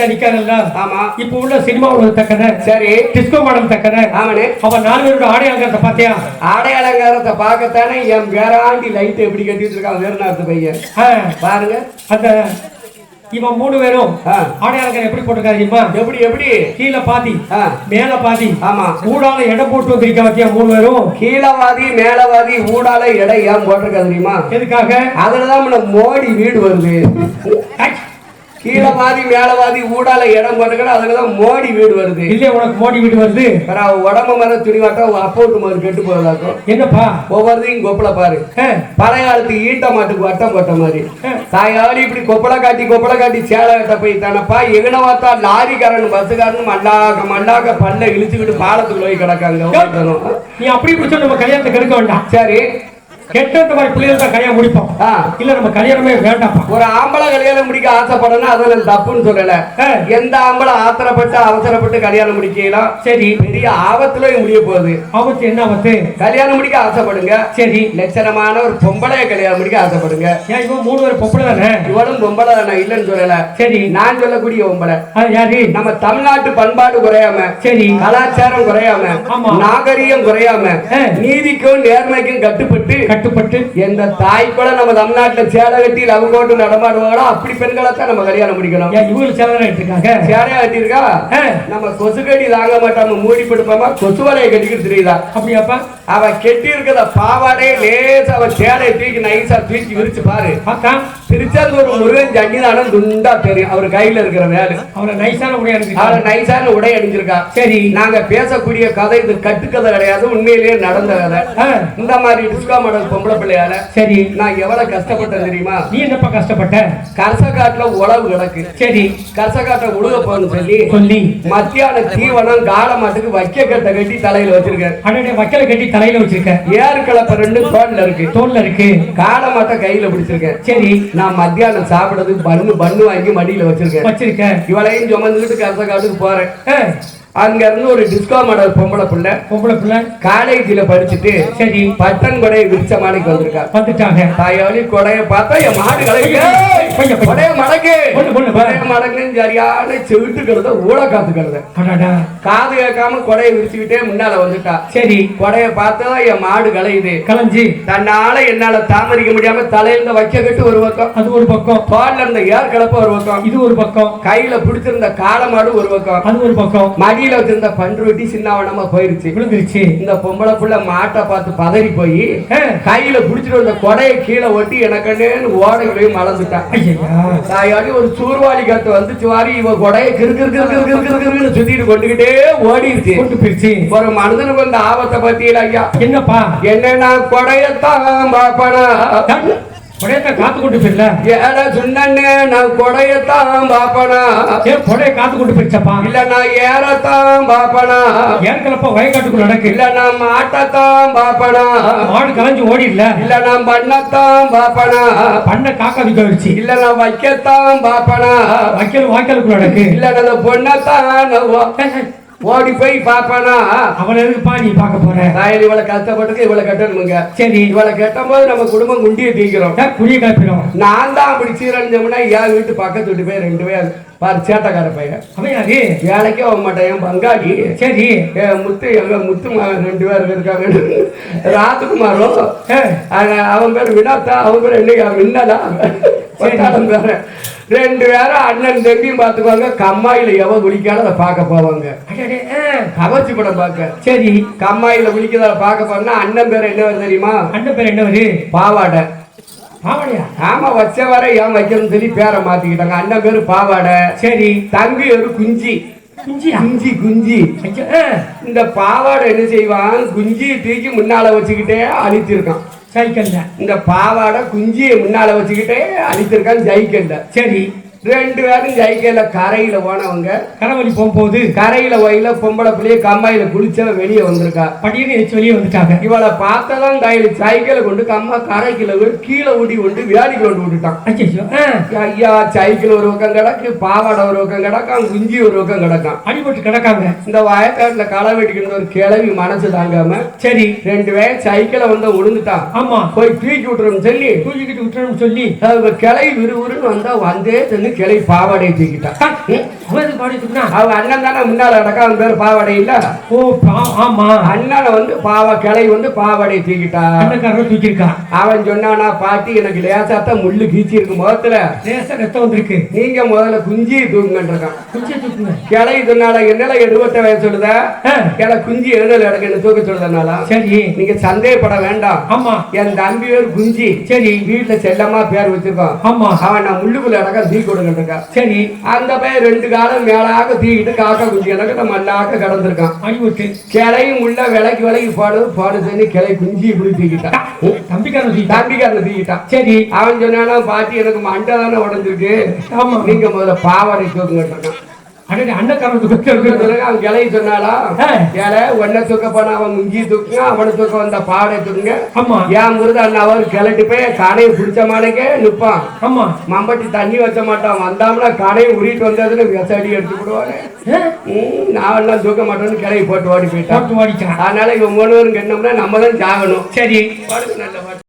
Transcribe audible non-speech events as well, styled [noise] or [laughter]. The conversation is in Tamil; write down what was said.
நிக்காரல்ல ஆமா. இப்ப உள்ள சினிமாவுல தக்கன. சரி. டிஸ்கோ மாடல் தக்கன. ஆமாண்ணே. அவன் நாலு பேரோட ஆடை அலங்காரத்தை பாத்தியா ஆடை அலங்காரத்தை பார்க்கத்தானே என் பேராண்டி லைட் எப்படி கட்டிட்டு இருக்கான் வேறுநாட்டு பையன். பாருங்க. அந்த இவன் மூணு பேரும் ஆ. ஆடை அலங்காரம் எப்படி போட்டிருக்காரு தெரியுமா? எப்படி எப்படி? கீழே பாதி மேல பாதி ஆமா. கூடால இடம் போட்டு வந்திருக்க பாத்தியா மூணு பேரும்? கீழவாதி மேலவாதி ஊடால எடை ஏன் போட்டிருக்கா தெரியுமா? எதுக்காக? அதுலதான் மோடி வீடு வருது. ஐ, கீழவாதி மேலவாதி ஊடால இடம் போட்டுக்கிற அதுலதான் மோடி வீடு வருது. இல்லையே உனக்கு மோடி வீடு வருது? அவ உடம்பு மர துணிவாட்டா அப்போட்டு மாதிரி கெட்டு போறதாக்கும். என்னப்பா? ஒவ்வொருத்தையும் கொப்பளை பாரு. பழைய காலத்து ஈட்ட மாட்டுக்கு வட்டம் போட்ட மாதிரி. தாயாடி இப்படி கொப்பளை காட்டி கொப்பளை காட்டி சேலை கட்ட போய் தானப்பா எங்கன பார்த்தா லாரிக்காரன் பஸ்ஸுக்காரன் மல்லாக்க மல்லாக்க பல்ல இழுத்துக்கிட்டு பாலத்துக்குள்ள போய் கிடக்காங்க. நீ அப்படி பிடிச்சா நம்ம கல்யாணத்தை கெடுக்க வேண்டாம். சரி. கெட்ட மாதிரி பிள்ளைகள் தான் கல்யாணம் முடிப்போம். இல்ல நம்ம கல்யாணமே வேண்டாம்ப்பா. ஒரு ஆம்பளை கல்யாணம் முடிக்க ஆசைப்படணும் அதை நான் தப்புன்னு சொல்லல. எந்த ஆம்பளை ஆத்திரப்பட்டு அவசரப்பட்டு கல்யாணம் முடிக்கலாம் சரி. பெரிய ஆபத்துல முடிய போகுது. ஆபத்து என்ன ஆபத்து? கல்யாணம் முடிக்க ஆசைப்படுங்க. சரி. லட்சணமான ஒரு பொம்பளைய கல்யாணம் முடிக்க ஆசைப்படுங்க. ஏன் இவன் மூணு பேர் பொம்பளை தானே? இவளும் பொம்பளை நான் இல்லைன்னு சொல்லல. சரி. நான் சொல்லக்கூடிய பொம்பளை. யாரு? நம்ம தமிழ்நாட்டு பண்பாடு குறையாம சரி. கலாச்சாரம் குறையாம. நாகரிகம் குறையாம. நீதிக்கும் நேர்மைக்கும் கட்டுப்பட்டு. கட்டுப்பட்டு எந்த தாய் கூட நம்ம தமிழ்நாட்டுல சேலை கட்டி லவ் கோட்டு நடமாடுவாங்களோ அப்படி பெண்களை தான் நம்ம கல்யாணம் முடிக்கணும். இவங்க சேலை எடுத்துருக்காங்க? சேலையா கட்டியிருக்கா? நம்ம கொசு கட்டி தாங்க மாட்டாம மூடி படுப்பாம? கொசு வலையை கட்டிக்கிட்டு தெரியுதா? அப்படியாப்பா? அவ கெட்டி இருக்கிற பாவாடே லேசா அவ சேலையை தூக்கி நைஸா தூக்கி விரிச்சு பாரு. பார்த்தா திருச்செந்தூர் முருகன் துண்டா தெரியும். அவர் கையில இருக்கிற வேலை. அவரை நைஸான உடையா அவளை இருக்கு நைஸான உடை அணிஞ்சிருக்கா? சரி. நாங்க பேசக்கூடிய கதை இது கட்டுக்கதை கிடையாது. உண்மையிலேயே நடந்த கதை இந்த மாதிரி டிஸ்கோ மாடல் பொம்பளை பிள்ளையால சரி. நான் எவ்வளவு கஷ்டப்பட்டேன் தெரியுமா? நீ என்னப்பா கஷ்டப்பட்ட? கரசக்காட்டுல உழவு கிடக்கு. சரி. கரசக்காட்டை உழுக சொல்லி சொல்லி. மத்தியான தீவனம் காளை மாட்டுக்கு வைக்க கட்டை கட்டி தலையில வச்சிருக்கேன். அடடே வக்கலை கட்டி தலையில வச்சிருக்க? ஏறு கலப்பை ரெண்டு தோல்ல இருக்கு. தோல்ல இருக்கு. மாட்டை கையில பிடிச்சிருக்கேன். சரி. நான் மத்தியானம் சாப்பிடுறதுக்கு பண்ணு பண்ணு வாங்கி மடியில வச்சிருக்கேன். வச்சிருக்க இவளையும் சுமந்துக்கிட்டு கரசக்காட்டுக்கு போறேன். ஆ, அங்க இருந்து ஒரு டிஸ்கோ மாடல் பொம்பளை பிள்ளை. பொம்பளை பிள்ளை. காலேஜில் படிச்சுட்டு சரி. பட்டன் கொடையை விரிச்ச மாணிக்கு வந்திருக்கா. வந்துட்டாங்க. தாயாளி கொடைய பார்த்தா என் மாடு கலைக்கு [laughs] கொடைய மடக்கு. கொடைய மடக்குன்னு சரியான செவிட்டு கழுத ஊழ காத்து கழுத காது கேட்காம கொடையை விரிச்சுக்கிட்டே முன்னால வந்துட்டா. சரி. கொடைய பார்த்தா என் மாடு கலையுது கலைஞ்சி தன்னால என்னால தாமரிக்க முடியாம தலையில வைக்க கட்டு ஒரு பக்கம். அது ஒரு பக்கம். தோல்ல இருந்த ஏர் கலப்ப ஒரு பக்கம். இது ஒரு பக்கம். கையில பிடிச்சிருந்த காளை மாடு ஒரு பக்கம். அது ஒரு பக்கம். மடியில வச்சிருந்த பன்று வெட்டி சின்னவனமா போயிருச்சு. விழுந்துருச்சு. இந்த பொம்பளை புள்ள மாட்டை பார்த்து பதறி போய் கையில புடிச்சிட்டு வந்த கொடையை கீழே ஒட்டி எனக்கண்ணேன்னு ஓடைகளையும் மலர்ந்துட்டான் தாயாடி ஒரு சூர்வாளி காத்து வந்துச்சு வாரி இவ கொடையை கிறு கிறுன்னு சுத்திட்டு கொண்டுகிட்டே ஓடிருச்சு. கொண்டு போயிருச்சு. ஒரு மனிதனுக்கு வந்த ஆபத்தை பத்தியில ஐயா. என்னப்பா? என்னன்னா கொடையத்தான் பாப்பனா. போயிடல ஏட சொன்னே நான் கொடையத்தான் பாப்பனா. ஏன் கொடைய காத்து கொண்டு போயிடுச்சப்பா? இல்ல நான் ஏறத்தான் பாப்பனா. ஏற்கனப்ப வயக்காட்டுக்குள்ள நடக்கு. இல்ல நான் மாட்டத்தான் பாப்பனா. மாடு கலைஞ்சு ஓடிடல. இல்ல நான் பண்ணத்தான் பாப்பனா. பண்ண காக்கா விக்க வச்சு. இல்ல நான் வைக்கத்தான் பாப்பனா. வைக்கல் வாய்க்காலுக்குள்ள நடக்கு. இல்ல நான் பொண்ணத்தான் ஓடி போய் பாப்பனா அவளை எதுக்குப்பா நீ பார்க்க போற? தாயல் இவளை கஷ்டப்பட்டுக்கு இவளை கட்டணுமுங்க சரி இவளை கட்டும் போது நம்ம குடும்பம் குண்டியை தீக்கிறோம் குடிய கிளப்பிடும் நான் தான் அப்படி சீரழிஞ்சோம்னா என் வீட்டு பக்கத்து வீட்டு போய் ரெண்டு பேர்? பாரு சேட்டக்கார பையன். யாரு வேலைக்கே போக மாட்டேன் என் பங்காளி. சரி. முத்து எங்க முத்து ரெண்டு பேர் இருக்காங்க ராஜகுமாரும் அவன் பேர் வினோத்தா அவன் பேர் என்னையா? மின்னலா ஒட்டாளம் பேரு ரெண்டு பேரும் அண்ணன் தம்பியும் பார்த்துக்குவாங்க. கம்மாயில எவ குளிக்காத அதை பார்க்க போவாங்க. கவர்ச்சி படம் பார்க்க. சரி கம்மாயில குளிக்கிறத பார்க்க போனா அண்ணன் பேர் என்ன தெரியுமா? அண்ணன் பேர் என்ன வரு பாவாடை. பாவனையா ஆமா வச்ச வர ஏன் வைக்கணும்னு சொல்லி பேரை மாத்திக்கிட்டாங்க. அண்ணன் பேரு பாவாடை. சரி. தம்பி ஒரு குஞ்சி. குஞ்சி குஞ்சி. இந்த பாவாடை என்ன செய்வான்? குஞ்சியை தூக்கி முன்னால வச்சுக்கிட்டே அழித்திருக்கான் சைக்கிள்ல இந்த பாவாடை குஞ்சியை முன்னால வச்சுக்கிட்டே அழித்திருக்கான் ஜெயிக்கல. சரி. ரெண்டு பேரும் ஜெயிக்கல கரையில போனவங்க கரவழி போகும்போது கரையில வயல பொம்பளை பிள்ளைய கம்மாயில குளிச்சவ வெளியே வந்திருக்கா? படியே வெளியே வந்துட்டாங்க. இவளை பார்த்ததான் கையில சைக்கிளை கொண்டு கம்மா கரைக்குள்ள விழு, கீழே ஊடி கொண்டு வியாடி கொண்டு விட்டுட்டான். ஐயோ சைக்கிள் ஒரு பக்கம் கிடக்கு பாவாடை ஒரு பக்கம் கிடக்கான் குஞ்சி ஒரு பக்கம் கிடக்கான். அடிபட்டு கிடக்காங்க. இந்த வயக்காட்டுல களை வெட்டிக்கிட்டு ஒரு கிளவி மனசு தாங்காம சரி. ரெண்டு பேர் சைக்கிளை வந்து விழுந்துட்டான் ஆமா. போய் தூக்கி விட்டுறோம்னு சொல்லி. தூக்கிக்கிட்டு விட்டுறோம்னு சொல்லி. கிளவி விறுவிறுன்னு வந்தா வந்தே திடீர்னு கிளை பாவாடை தூக்கிட்டான் ம். அவன் பாடி தூக்குனா அவங்க அண்ணன் தானே முன்னால நடக்க அவன் பேர் பாவாடை இல்ல? ஓ ஆமா. அண்ணனை வந்து பாவ கிளை வந்து பாவாடையை தூக்கிட்டான் அண்ணக்காரர் தூக்கியிருக்கான் அவன் சொன்னானா பாட்டி எனக்கு லேசாத்தான் முள்ளு கீச்சி இருக்கு முகத்துல. லேசா ரத்தம் வந்திருக்கு. நீங்க முதல்ல குஞ்சி தூக்குங்கன்றிருக்கான் குச்சி தூக்குங்க. கிளை சொன்னால என்னால எழுபத்த வயசு சொல்லுத? கிளை குஞ்சு எழுதல எனக்கு என்ன தூக்க சொல்லுதனால? சரி. நீங்க சந்தேகப்பட வேண்டாம். ஆமா. என் தம்பி பேர் குஞ்சி. சரி. வீட்டுல செல்லமா பேர் வச்சிருக்கோம் ஆமா. அவன் நான் முள்ளுக்குள்ள அடக்க தீ கொடுங்கன்றிருக்கான் சரி. அந்த பையன் ரெண்டு காலம் மேலாக தீக்கிட்டு காக்கா குஞ்சு எனக்கு நம்ம மல்லாக்க கடந்திருக்கான். அடிவிட்டு கிளையும் உள்ள விலைக்கு விலைக்கு பாடு பாடு செஞ்சு கிளை குஞ்சு இப்படி தூக்கிட்டான் தம்பிக்காரன் தூக்கிட்டான் தம்பிக்காரன் தூக்கிட்டான் சரி. அவன் சொன்னானா பாட்டி எனக்கு மண்டை தானே உடஞ்சிருக்கு. ஆமா. நீங்க முதல்ல பாவாடை தூக்கிட்டு அவன் கிளை சொன்னாலா. கிளை ஒன்ன தூக்க போனா அவன் முங்கி தூக்குங்க அவனை தூக்க வந்த பாவாடை தூக்குங்க. ஆமா. ஏன் முருது அண்ணா அவர் கிளட்டு போய் கடையை பிடிச்ச மானக்கே நிப்பான். ஆமா. மம்பட்டி தண்ணி வச்ச மாட்டான். வந்தாம்னா கடையை உரிட்டு வந்ததுன்னு விசடி எடுத்து ம், நான் எல்லாம் தூக்க மாட்டேன்னு கிளை போட்டு ஓடி போயிட்டான். போட்டு ஓடிட்டான் அதனால இவன் மூணு பேரும் கெட்டோம்னா நம்ம தான் ஜாகணும். சரி. நல்ல